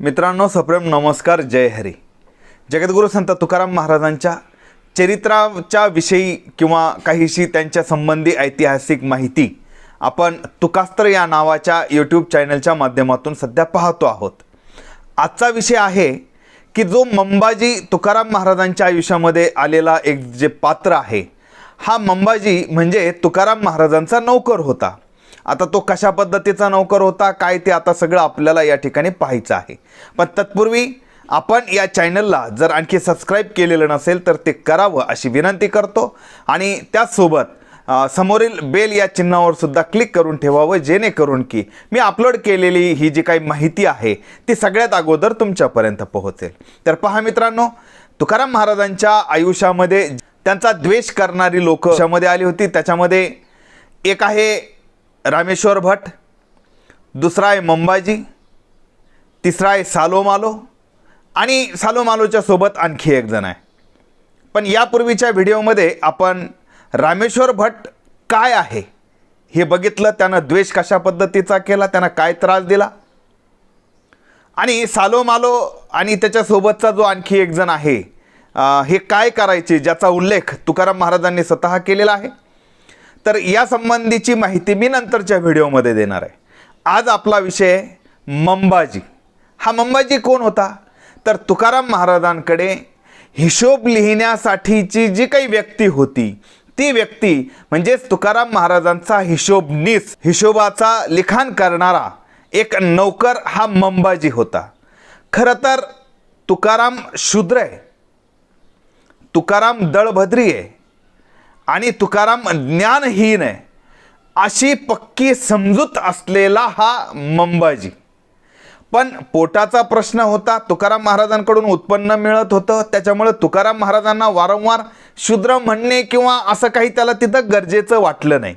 मित्रांनो सप्रेम नमस्कार जय हरी. जगद्गुरू संत तुकाराम महाराजांच्या चरित्राच्या विषयी किंवा काहीशी त्यांच्या संबंधी ऐतिहासिक माहिती आपण तुकास्त्र या नावाच्या यूट्यूब चॅनलच्या माध्यमातून सध्या पाहतो आहोत. आजचा विषय आहे की जो मंबाजी तुकाराम महाराजांच्या आयुष्यामध्ये आलेला एक जे पात्र आहे हा मंबाजी म्हणजे तुकाराम महाराजांचा नौकर होता. आता तो कशा पद्धतीचा नोकर होता काय ते आता सगळं आपल्याला या ठिकाणी पाहायचं आहे. पण तत्पूर्वी आपण या चॅनलला जर आणखी सबस्क्राईब केलेलं नसेल तर ते करावं अशी विनंती करतो आणि त्याचसोबत समोरील बेल या चिन्हावर सुद्धा क्लिक करून ठेवावं जेणेकरून की मी अपलोड केलेली ही जी काही माहिती आहे ती सगळ्यात अगोदर तुमच्यापर्यंत पोहोचेल. तर पहा मित्रांनो तुकाराम महाराजांच्या आयुष्यामध्ये त्यांचा द्वेष करणारी लोक त्यामध्ये आली होती त्याच्यामध्ये एक आहे रामेश्वर भट दुसरा आहे मंबाजी तिसरा आहे सालोमालो आणि सालोमालोच्या सोबत आणखी एक जण आहे. पण यापूर्वीच्या व्हिडिओमध्ये आपण रामेश्वर भट काय आहे हे बघितलं त्यानं द्वेष कशा पद्धतीचा केला त्यानं काय त्रास दिला? आणि सालोमालो आणि त्याच्यासोबतचा जो आणखी एक जण आहे हे काय करायचे ज्याचा उल्लेख तुकाराम महाराजांनी स्वतः केलेला आहे? तर या संबंधीची माहिती मी नंतरच्या व्हिडिओमध्ये देणार आहे. आज आपला विषय मंबाजी. हा मंबाजी कोण होता? तर तुकाराम महाराजांकडे हिशोब लिहिण्यासाठीची जी काही व्यक्ती होती ती व्यक्ती म्हणजेच तुकाराम महाराजांचा हिशोबनीस हिशोबाचा लिखाण करणारा एक नौकर हा मंबाजी होता. खरं तर तुकाराम शूद्र आहे. तुकाराम दळभद्री आहे. आणि तुकाराम ज्ञानहीन आहे. अशी पक्की समजूत असलेला हा मंबाजी. पण पोटाचा प्रश्न होता तुकाराम महाराजांकडून उत्पन्न मिळत होतं त्याच्यामुळे तुकाराम महाराजांना वारंवार शूद्र म्हणणे किंवा असं काही त्याला तिथं गरजेचं वाटलं नाही.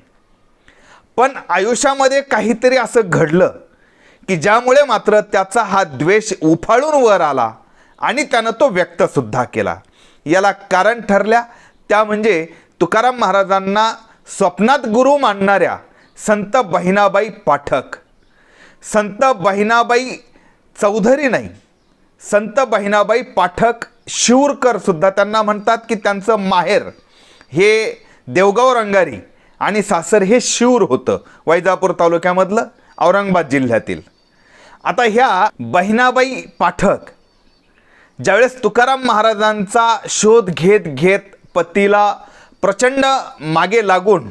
पण आयुष्यामध्ये काहीतरी असं घडलं की ज्यामुळे मात्र त्याचा हा द्वेष उफाळून वर आला आणि त्यानं तो व्यक्तसुद्धा केला. याला कारण ठरल्या त्या म्हणजे तुकाराम महाराजांना स्वप्नात गुरु मानणाऱ्या संत बहिणाबाई पाठक. संत बहिणाबाई चौधरी नाही. संत बहिणाबाई पाठक शिवरकरसुद्धा त्यांना म्हणतात की त्यांचं माहेर हे देवगाव रंगारी आणि सासर हे शिवूर होतं वैजापूर तालुक्यामधलं औरंगाबाद जिल्ह्यातील. आता ह्या बहिणाबाई पाठक ज्यावेळेस तुकाराम महाराजांचा शोध घेत घेत पतीला प्रचंड मागे लागून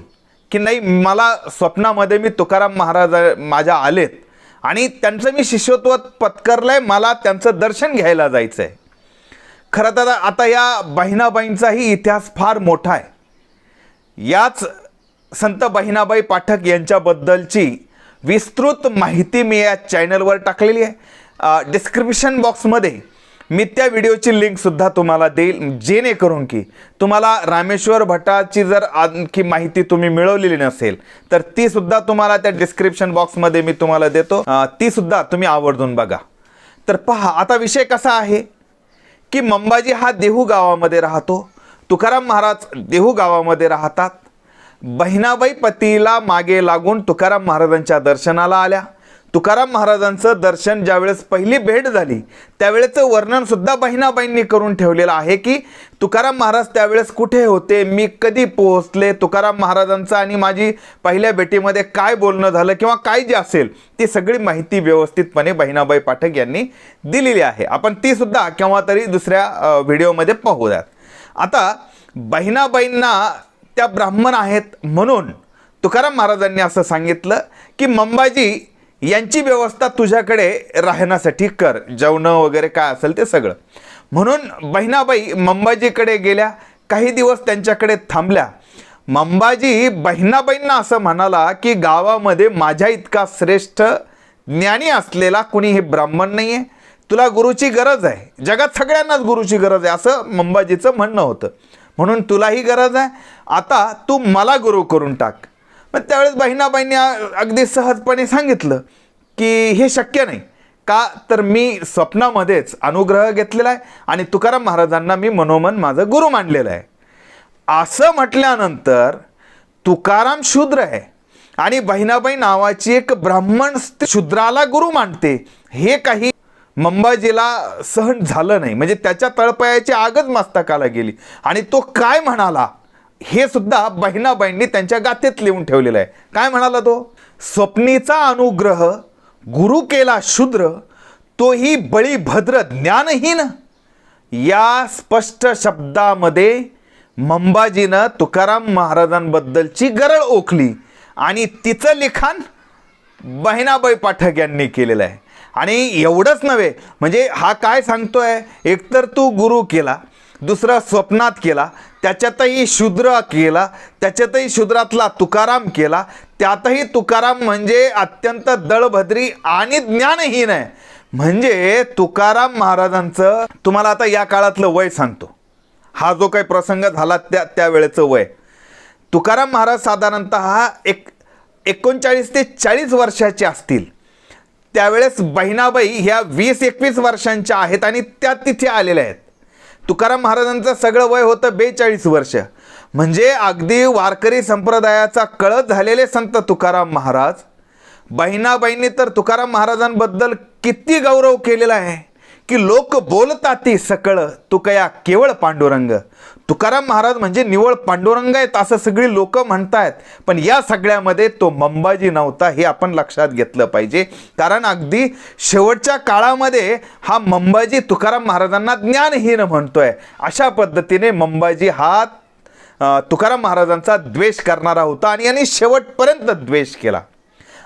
की नाही मला स्वप्नामध्ये मी तुकाराम महाराज माझ्या आलेत आणि त्यांचं मी शिष्यत्व पत्करलं आहे मला त्यांचं दर्शन घ्यायला जायचं आहे खरं तर आता या बहिणाबाईंचाही इतिहास फार मोठा आहे. याच संत बहिणाबाई पाठक यांच्याबद्दलची विस्तृत माहिती मी या चॅनलवर टाकलेली आहे. डिस्क्रिप्शन बॉक्समध्ये मी त्या व्हिडिओची लिंकसुद्धा तुम्हाला देईल जेणेकरून की तुम्हाला रामेश्वर भटाची जर आणखी माहिती तुम्ही मिळवलेली नसेल तर ती सुद्धा तुम्हाला त्या डिस्क्रिप्शन बॉक्समध्ये मी तुम्हाला देतो. तीसुद्धा ती सुद्धा तुम्ही आवर्जून बघा. तर पहा आता विषय कसा आहे? की मंबाजी हा देहू गावामध्ये राहतो. तुकाराम महाराज देहू गावामध्ये राहतात. बहिणाबाई पतीला मागे लागून तुकाराम महाराजांच्या दर्शनाला आल्या. तुकाराम महाराजांचं दर्शन ज्यावेळेस पहिली भेट झाली त्यावेळेचं वर्णनसुद्धा बहिणाबाईंनी करून ठेवलेलं आहे की तुकाराम महाराज त्यावेळेस कुठे होते मी कधी पोहोचले तुकाराम महाराजांचं आणि माझी पहिल्या भेटीमध्ये काय बोलणं झालं किंवा काय जे असेल ती सगळी माहिती व्यवस्थितपणे बहिणाबाई पाठक यांनी दिलेली आहे. आपण तीसुद्धा केव्हा तरी दुसऱ्या व्हिडिओमध्ये पाहूयात. आता बहिणाबाईंना त्या ब्राह्मण आहेत म्हणून तुकाराम महाराजांनी असं सांगितलं की मंबाजी यांची व्यवस्था तुझ्याकडे राहण्यासाठी कर. जेवणं वगैरे काय असेल ते सगळं. म्हणून बहिणाबाई मंबाजीकडे गेल्या काही दिवस त्यांच्याकडे थांबल्या. मंबाजी बहिणाबाईंना असं म्हणाला की गावामध्ये माझ्या इतका श्रेष्ठ ज्ञानी असलेला कुणी हे ब्राह्मण नाही आहे तुला गुरुची गरज आहे. जगात सगळ्यांनाच गुरुची गरज आहे असं मंबाजीचं म्हणणं होतं. म्हणून तुलाही गरज आहे. आता तू मला गुरु करून टाक. मग त्यावेळेस बहिणाबाईंनी अगदी सहजपणे सांगितलं की हे शक्य नाही. का? तर मी स्वप्नामध्येच अनुग्रह घेतलेला आहे आणि तुकाराम महाराजांना मी मनोमन माझं गुरु मानलेलं आहे. असं म्हटल्यानंतर तुकाराम शूद्र आहे आणि बहिणाबाई नावाची एक ब्राह्मण शूद्राला गुरु मानते. हे काही मंबाजीला सहन झालं नाही. म्हणजे त्याच्या तळपायाची आगच मस्तकाला गेली. आणि तो काय म्हणाला? हे सुद्धा बहिणाबाईंनी त्यांच्या गाथेत लिहून ठेवलेलं आहे. काय म्हणाला तो? स्वप्नीचा अनुग्रह गुरु केला शूद्र तोही बळीभद्र ज्ञानहीन. या स्पष्ट शब्दामध्ये मंबाजीनं तुकाराम महाराजांबद्दलची गरळ ओखली आणि तिचं लिखाण बहिणाबाई पाठक यांनी केलेलं आहे. आणि एवढंच नव्हे म्हणजे हा काय सांगतोय? एकतर तू गुरु केला दुसरा स्वप्नात केला त्याच्यातही शूद्र केला त्याच्यातही शूद्रातला तुकाराम केला. त्यातही तुकाराम म्हणजे अत्यंत दळभद्री आणि ज्ञानहीन आहे. म्हणजे तुकाराम महाराजांचं तुम्हाला आता या काळातलं वय सांगतो. हा जो काही प्रसंग झाला त्या त्यावेळेचं वय. तुकाराम महाराज साधारणतः एक एकोणचाळीस ते चाळीस वर्षाचे असतील. त्यावेळेस बहिणाबाई ह्या वीस एकवीस वर्षांच्या आहेत आणि त्या तिथे आलेल्या आहेत. तुकाराम महाराजांचं सगळं वय होतं बेचाळीस वर्ष. म्हणजे अगदी वारकरी संप्रदायाचा कळत झालेले संत तुकाराम महाराज. बहिणाबाईंनी तर तुकाराम महाराजांबद्दल किती गौरव केलेला आहे की लोक बोलतात ती सकळ तुकया केवळ पांडुरंग. तुकाराम महाराज म्हणजे निवळ पांडुरंग आहेत असं सगळी लोक म्हणतायत. पण या सगळ्यामध्ये तो मंबाजी नव्हता हे आपण लक्षात घेतलं पाहिजे. कारण अगदी शेवटच्या काळामध्ये हा मंबाजी तुकाराम महाराजांना ज्ञानहीन म्हणतोय. अशा पद्धतीने मंबाजी हा तुकाराम महाराजांचा द्वेष करणारा होता आणि यांनी शेवटपर्यंत द्वेष केला.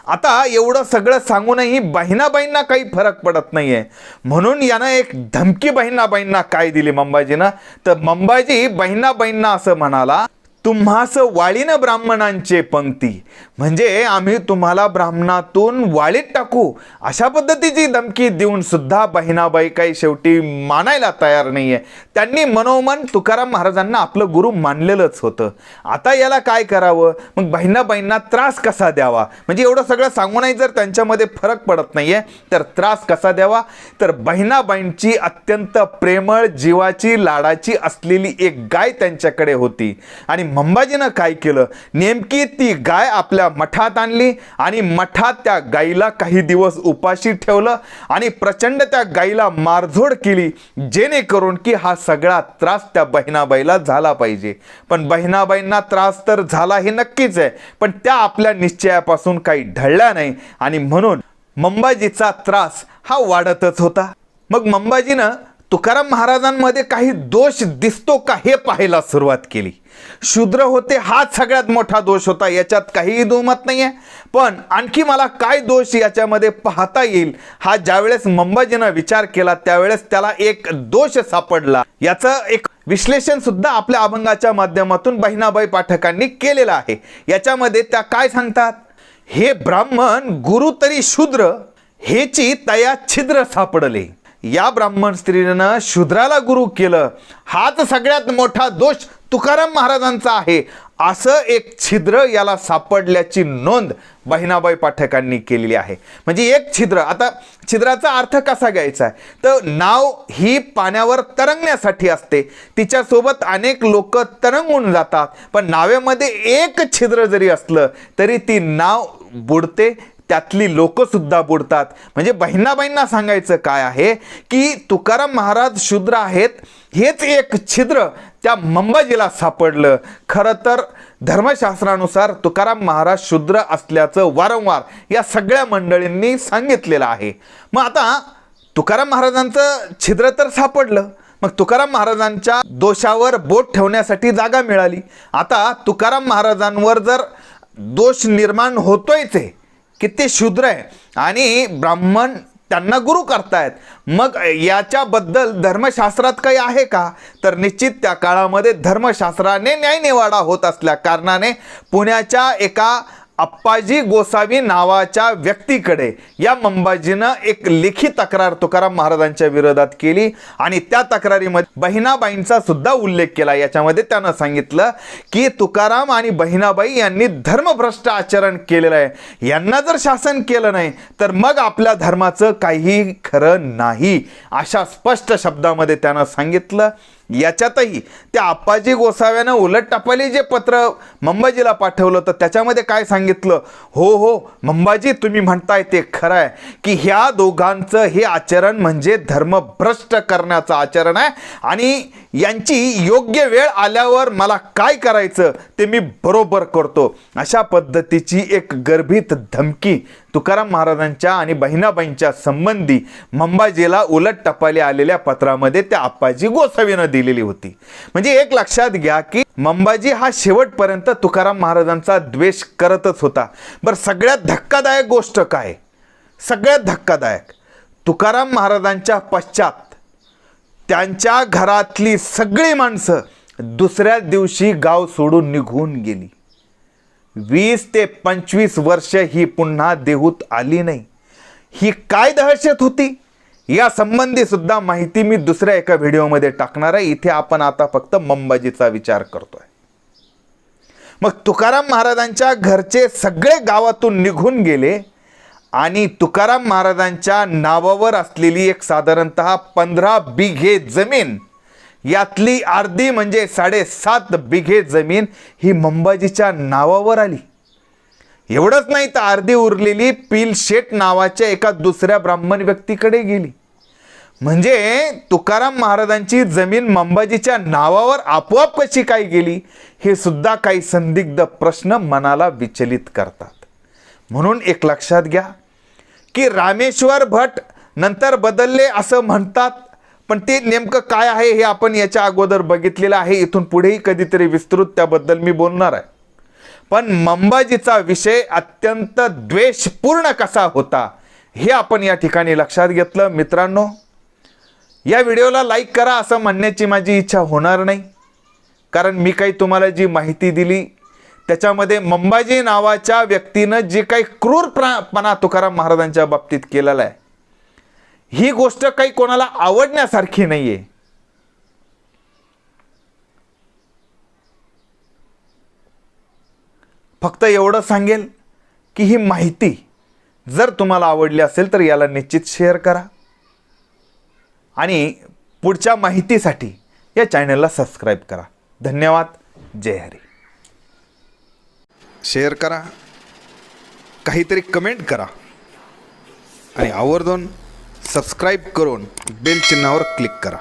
आता एवढं सगळं सांगूनही बहिणाबाईंना काही फरक पडत नाहीये. म्हणून यानं एक धमकी बहिणाबाईंना काय दिली मंबाजीनं? तर मंबाजी बहिणाबाईंना असं म्हणाला तुम्हास वाळीनं ब्राह्मणांचे पंक्ती. म्हणजे आम्ही तुम्हाला ब्राह्मणातून वाळीत टाकू. अशा पद्धतीची धमकी देऊन सुद्धा बहिणाबाई काही शेवटी मानायला तयार नाहीये. त्यांनी मनोमन तुकाराम महाराजांना आपलं गुरु मानलेलंच होतं. आता याला काय करावं? मग बहिणाबाईंना त्रास कसा द्यावा? म्हणजे एवढं सगळं सांगूनही जर त्यांच्यामध्ये फरक पडत नाही आहे तर त्रास कसा द्यावा? तर बहिणाबाईंची अत्यंत प्रेमळ जीवाची लाडाची असलेली एक गाय त्यांच्याकडे होती. आणि मंबाजीनं काय केलं? नेमकी ती गाय आपल्या मठात आणली आणि मठात त्या गाईला काही दिवस उपाशी ठेवलं आणि प्रचंड त्या गाईला मारझोड केली जेणेकरून की हा सगळा त्रास त्या बहिणाबाईला झाला पाहिजे. पण बहिणाबाईंना त्रास तर झाला हे नक्कीच आहे पण त्या आपल्या निश्चयापासून काही ढळल्या नाही आणि म्हणून मंबाजीचा त्रास हा वाढतच होता. मग मंबाजीनं तुकाराम महाराजांमध्ये काही दोष दिसतो का हे पाहायला सुरुवात केली. शूद्र होते हाच सगळ्यात मोठा दोष होता याच्यात काहीही दुमत नाही आहे पण आणखी मला काय दोष याच्यामध्ये पाहता येईल हा ज्यावेळेस मंबाजीनं विचार केला त्यावेळेस त्याला एक दोष सापडला. याचं एक विश्लेषण सुद्धा आपल्या अभंगाच्या माध्यमातून बहिणाबाई पाठकांनी केलेलं आहे. याच्यामध्ये त्या काय सांगतात? हे ब्राह्मण गुरु तरी शूद्र हेची तया छिद्र सापडले. या ब्राह्मण स्त्रीनं शूद्राला गुरु केलं. हाच सगळ्यात मोठा दोष तुकाराम महाराजांचा आहे. असं एक छिद्र याला सापडल्याची नोंद बहिणाबाई पाठकांनी केलेली आहे. म्हणजे एक छिद्र. आता छिद्राचा अर्थ कसा घ्यायचा आहे? तर नाव ही पाण्यावर तरंगण्यासाठी असते. तिच्यासोबत अनेक लोक तरंगून जातात. पण नावेमध्ये एक छिद्र जरी असलं तरी ती नाव बुडते त्यातली लोकंसुद्धा बुडतात. म्हणजे बहिणाबाईंना सांगायचं काय आहे की तुकाराम महाराज शूद्र आहेत हेच एक छिद्र त्या मंबाजीला सापडलं. खरं तर धर्मशास्त्रानुसार तुकाराम महाराज शूद्र असल्याचं वारंवार या सगळ्या मंडळींनी सांगितलेलं आहे. मग आता तुकाराम महाराजांचं छिद्र तर सापडलं. मग तुकाराम महाराजांच्या दोषावर बोट ठेवण्यासाठी जागा मिळाली. आता तुकाराम महाराजांवर जर दोष निर्माण होतोयच आहे किती शूद्र आहे. आणि ब्राह्मण त्यांना गुरु करतायत. मग याच्याबद्दल धर्मशास्त्रात काही आहे का? तर निश्चित त्या काळामध्ये धर्मशास्त्राने न्यायनिवाडा होत असल्या कारणाने पुण्याच्या एका अप्पाजी गोसावी नावाच्या व्यक्तीकडे या मंबाजीनं एक लेखी तक्रार तुकाराम महाराजांच्या विरोधात केली आणि त्या तक्रारीमध्ये बहिणाबाईंचा सुद्धा उल्लेख केला. याच्यामध्ये त्यानं सांगितलं की तुकाराम आणि बहिणाबाई यांनी धर्मभ्रष्ट आचरण केलेलं आहे. यांना जर शासन केलं नाही तर मग आपल्या धर्माचं काही खरं नाही अशा स्पष्ट शब्दामध्ये त्यानं सांगितलं. याच्यातही त्या आप्पाजी गोसाव्यानं उलट टपाली जे पत्र मंबाजीला पाठवलं तर त्याच्यामध्ये काय सांगितलं? हो हो मंबाजी तुम्ही म्हणताय ते खरं आहे की ह्या दोघांचं हे आचरण म्हणजे धर्मभ्रष्ट करण्याचं आचरण आहे आणि यांची योग्य वेळ आल्यावर मला काय करायचं ते मी बरोबर करतो. अशा पद्धतीची एक गर्भित धमकी तुकाराम महाराजांच्या आणि बहिणाबाईंच्या संबंधी मंबाजीला उलट टपाली आलेल्या पत्रामध्ये त्या आप्पाजी गोसावीनं दिलेली होती. म्हणजे एक लक्षात घ्या की मंबाजी हा शेवटपर्यंत तुकाराम महाराजांचा द्वेष करतच होता. बरं सगळ्यात धक्कादायक गोष्ट काय? सगळ्यात धक्कादायक. तुकाराम महाराजांच्या पश्चात त्यांच्या घरातली सगळी माणसं दुसऱ्या दिवशी गाव सोडून निघून गेली. वीस ते पंचवीस वर्ष ही पुन्हा देहूत आली नाही. ही काय दहशत होती? या संबंधी सुद्धा माहिती मी दुसऱ्या एका व्हिडिओमध्ये टाकणार आहे. इथे आपण आता फक्त मंबाजीचा विचार करतोय. मग तुकाराम महाराजांच्या घरचे सगळे गावातून निघून गेले आणि तुकाराम महाराजांच्या नावावर असलेली एक साधारणतः पंधरा बिघे जमीन यातली अर्धी म्हणजे साडेसात बिघे जमीन ही मंबाजीच्या नावावर आली. एवढंच नाही तर अर्धी उरलेली पील शेट नावाच्या एका दुसऱ्या ब्राह्मण व्यक्तीकडे गेली. म्हणजे तुकाराम महाराजांची जमीन मंबाजीच्या नावावर आपोआप कशी काय गेली हे सुद्धा काही संदिग्ध प्रश्न मनाला विचलित करतात. म्हणून एक लक्षात घ्या की रामेश्वर भट नंतर बदलले असं म्हणतात पण ते नेमकं काय आहे हे आपण याच्या अगोदर बघितलेलं आहे. इथून पुढेही कधीतरी विस्तृत त्याबद्दल मी बोलणार आहे. पण मंबाजीचा विषय अत्यंत द्वेषपूर्ण कसा होता हे आपण या ठिकाणी लक्षात घेतलं. मित्रांनो या व्हिडिओला लाईक करा असं म्हणण्याची माझी इच्छा होणार नाही. कारण मी काही तुम्हाला जी माहिती दिली त्याच्यामध्ये मंबाजी नावाच्या व्यक्तीनं जे काही क्रूरपणा तुकाराम महाराजांच्या बाबतीत केलेला आहे ही गोष्ट काही कोणाला आवडण्यासारखी नाही आहे फक्त एवढं सांगेल की ही माहिती जर तुम्हाला आवडली असेल तर याला निश्चित शेअर करा. आणि पुढच्या माहितीसाठी या चॅनलला सबस्क्राईब करा. धन्यवाद. जय हरी. शेअर करा. काहीतरी कमेंट करा. आणि आवर्जून सबस्क्राईब करून बेल चिन्हावर क्लिक करा.